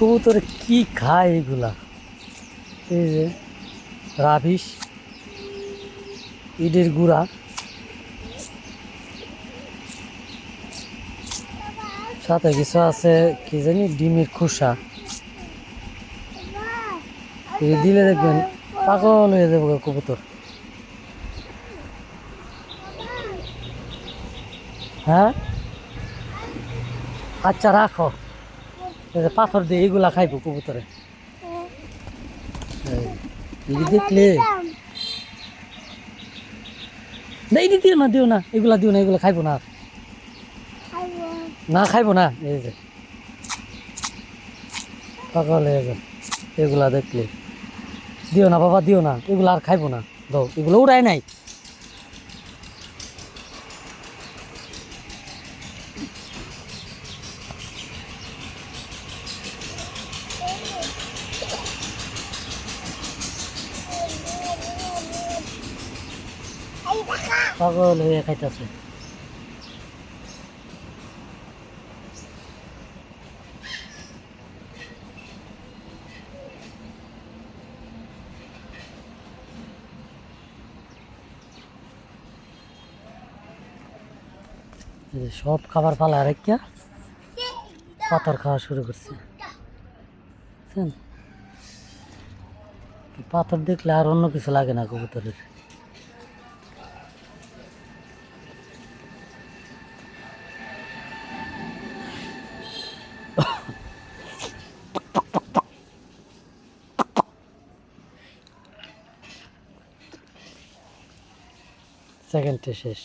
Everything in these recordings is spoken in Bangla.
কবুতরে কি খায় এগুলা? এই যে, রাবিশ ইটের গুঁড়া। সাথে কিছু আছে, কি জানি, ডিমের খোসা। দিলে দেখবেন পাগল হয়ে যাব কবুতর। হ্যাঁ? আচ্ছা রাখো। পাথর দিয়ে এগুলা খাইবো কবুতরে। দেখলে। না এই দিও না দিও না এগুলা দিও না এগুলা খাইবো না আর। না খাইবো না এই যে। পাগল হয়ে এগুলা দেখলে। দিও না বাবা দিও না এগুলো আর খাইবো না। দাও এগুলো উড়াই নাই। পাগল হয়ে খাইতেছে। সব খাবার পালা রেখা পাথর খাওয়া শুরু করছে? পাথর দেখলে আর অন্য কিছু লাগে না কবুতরের। সেকেন্ডে শেষ।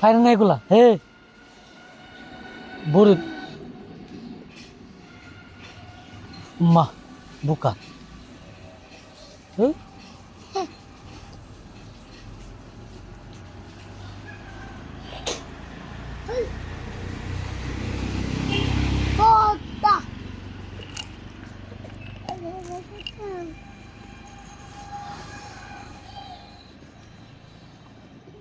খাই না এগুলা? হে! Burut. Mah. Buka. Huh?